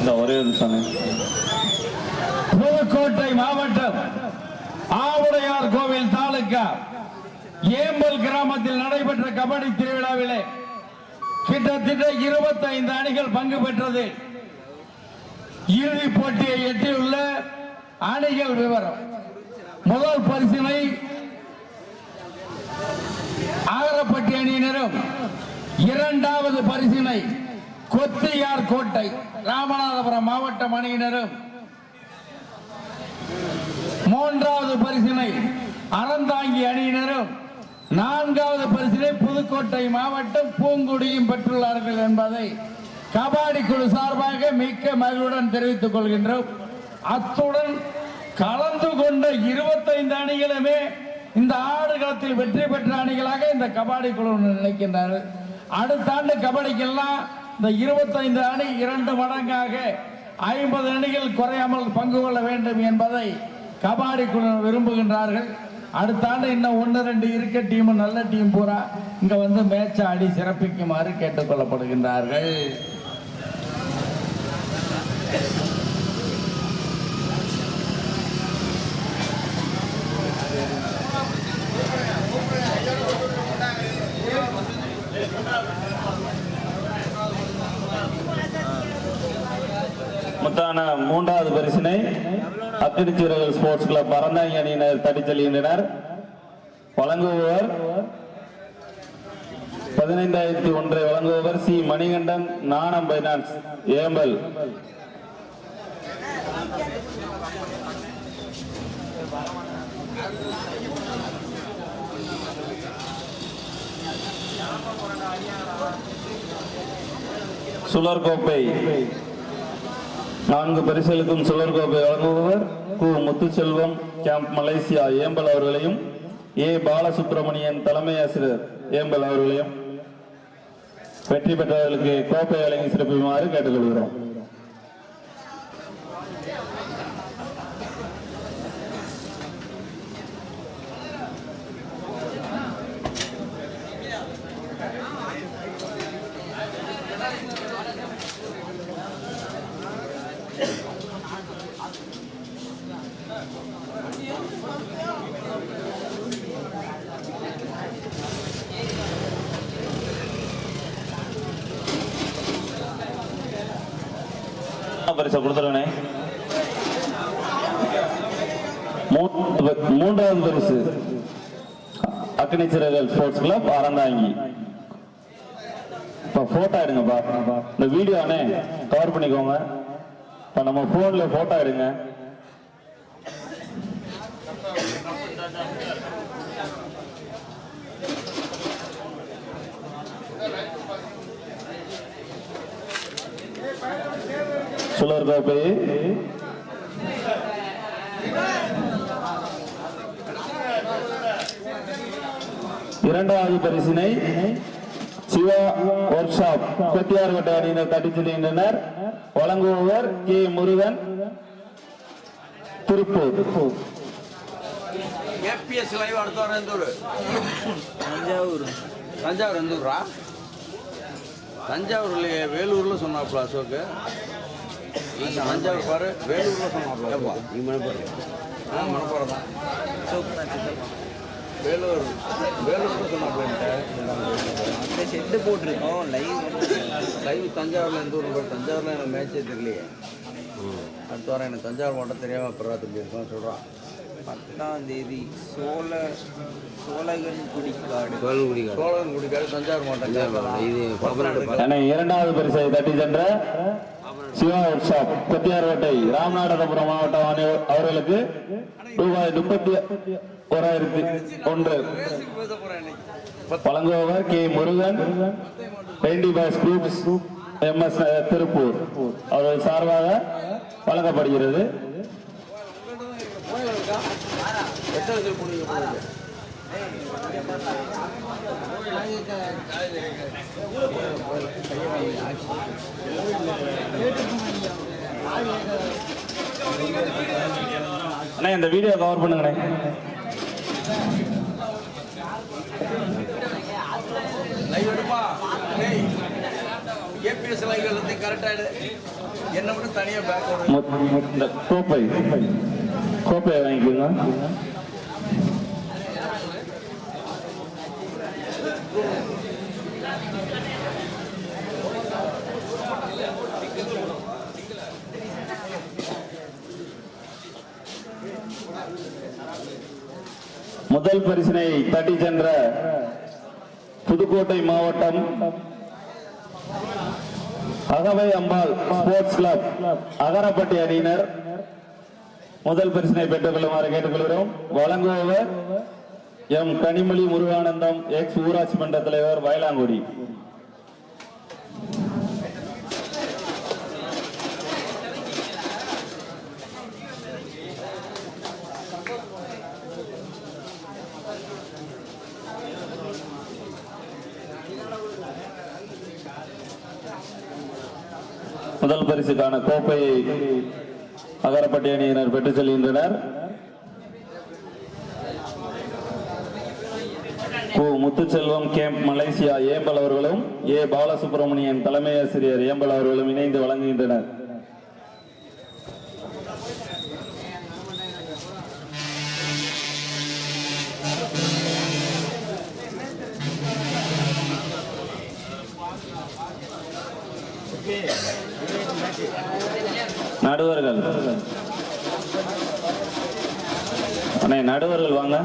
இந்த ஒரே ஒரு புதுக்கோட்டை மாவட்டம் ஆவுடையார் கோவில் தாலுக்கா ஏம்பல் கிராமத்தில் நடைபெற்ற கபடி திருவிழாவிலே கிட்டத்தட்ட 25 அணிகள் பங்கு பெற்றது. இறுதிப் போட்டியை எட்டியுள்ள அணிகள் விவரம். முதல் பரிசினை ஆகரப்பட்டி அணியினரும் இரண்டாவது பரிசினை கொத்தியார் கோட்டை ராமநாதபுரம் மாவட்டம் அணியினரும். மூன்றாவது பரிசினை அறந்தாங்கி அணியினரும். நான்காவது பரிசினை புதுக்கோட்டை மாவட்டம் பூங்குடியும் பெற்றுள்ளார்கள் என்பதை கபாடி குழு சார்பாக மிக்க மகிழ்வுடன் தெரிவித்துக் கொள்கின்றோம். அத்துடன் கலந்து கொண்ட 25 அணிகளுமே இந்த ஆடுகளத்தில் வெற்றி பெற்ற அணிகளாக இந்த கபாடி குழு நினைக்கின்றார்கள். அடுத்த ஆண்டு கபடிக்கெல்லாம் இந்த 25 அணி இரண்டு மடங்காக ஐம்பது அணிகள் குறையாமல் பங்கு கொள்ள வேண்டும் என்பதை கபாடி குழு விரும்புகின்றார்கள். அடுத்த ஆண்டு இன்னும் ஒன்று ரெண்டு இருக்க டீம் நல்ல டீம் பூரா இங்கே வந்து மேட்ச் ஆடி சிறப்பிக்குமாறு கேட்டுக்கொள்ளப்படுகின்றார்கள். முத்தான மூன்றாவது பரிசினை அக்கிடிச்சீரர்கள் ஸ்போர்ட்ஸ் கிளப் பரந்தாங்கி அணியினர் தட்டிச் செல்கின்றனர் வழங்குபவர் பதினைந்தாயிரத்தி ஒன்றை வழங்குபவர் சி. மணிகண்டன் நாணம் பைனான்ஸ் ஏம்பல். சுழற் கோப்பை நான்கு பரிசளிக்கும் சுழற் கோப்பை வழங்குபவர் கு. முத்துச்செல்வம் கேம்ப் மலேசியா ஏம்பல் அவர்களையும் ஏ. பாலசுப்ரமணியன் தலைமை ஆசிரியர் ஏம்பல் அவர்களையும். வெற்றி பெற்றவர்களுக்கு கோப்பை வழங்கி சிறப்பிக்குமாறு கேட்டுக்கொள்கிறோம். பரிசை கொடுத்துருங்கண்ணே. மூ- மூன்றாவது பரிசு. அக்னிச்சிறகல் ஸ்போர்ட்ஸ் கிளப் அறந்தாங்கி இப்போ ஃபோட்டோ எடுங்கப்பா இந்த வீடியோனே கவர் பண்ணிக்கோங்க. இப்போ நம்ம ஃபோனில் ஃபோட்டோ எடுங்க. சுழற் கோப்பை இரண்டாவது பரிசினை சிவா ஒர்க் ஷாப் கொத்தியார்கோட்டை அணியினர் தட்டி செல்கின்றனர். வழங்குபவர் K Murugan Tiruppur. ABS live அடுத்த வாரம் எந்த ஊர்? தஞ்சாவூர். தஞ்சாவூர் எந்த ஊரா? தஞ்சாவூர்ல வேலூர்ல சொன்னாப்புல அசோக்கு. தஞ்சாவூர் பாரு வேலூர்ல சொன்னாப்புல நீ மணப்பாறை. ஆ மணப்பாறை தான் வேலூர் வேலூர்ல சொன்னாப்புல ஷெட்டு போட்டிருக்கோம் லைவ் லைவ் தஞ்சாவூர்ல எந்த ஊர் பாரு. தஞ்சாவூர்ல எனக்கு மேட்சே தெரியலையே. அடுத்த வாரம் எனக்கு தஞ்சாவூர் மட்டும் தெரியாம அப்புறம் தம்பி இருக்கான் சொல்றான். பத்தாம் தேதி சோழ இரண்டாவது பரிசை தட்டி சென்ற சிவா ஒர்க் ஷாப் கொத்தியார்கோட்டை ராமநாதபுரம் மாவட்டம் அவர்களுக்கு ரூபாய் முப்பத்தி ஓராயிரத்தி ஒன்று. வழங்குபவர் K. Murugan பெயிண்டி boss groups M. S. Tiruppur. அவர்கள் சார்பாக வழங்கப்படுகிறது. எத்தனை போனீங்க? அண்ணா இந்த வீடியோ கவர் பண்ணுங்கண்ணே. லைவ் எடுப்பா. டேய் ஏபி தலைமை சிலைகள் வந்து கரெக்டாக என்ன மட்டும் தனியாக பேக் இந்த கோப்பை கோப்பையை வாங்கிக்கோங்க. முதல் பரிசினை தட்டி சென்ற புதுக்கோட்டை மாவட்டம் அகவை அம்பாள் ஸ்போர்ட்ஸ் கிளப் அகரப்பட்டி அணியினர். முதல் பரிசினை பெற்றுக் கொள்ளுமாறு கேட்டுக்கொள்கிறோம். வழங்குபவர் எம் கனிமொழி முருகானந்தம் எக்ஸ் ஊராட்சி மன்ற தலைவர் வயலாங்குடி. முதல் பரிசுக்கான கோப்பையை அகரப்பட்டி அணியினர் பெற்றுச் செல்கின்றனர். கு முத்துச்செல்வம் கேம்ப் மலேசியா ஏம்பல் அவர்களும் ஏ. பாலசுப்ரமணியன் தலைமை ஆசிரியர் ஏம்பல் அவர்களும் இணைந்து வழங்குகின்றனர். நடுவர்கள். அண்ணே நடுவர்கள் வாங்க.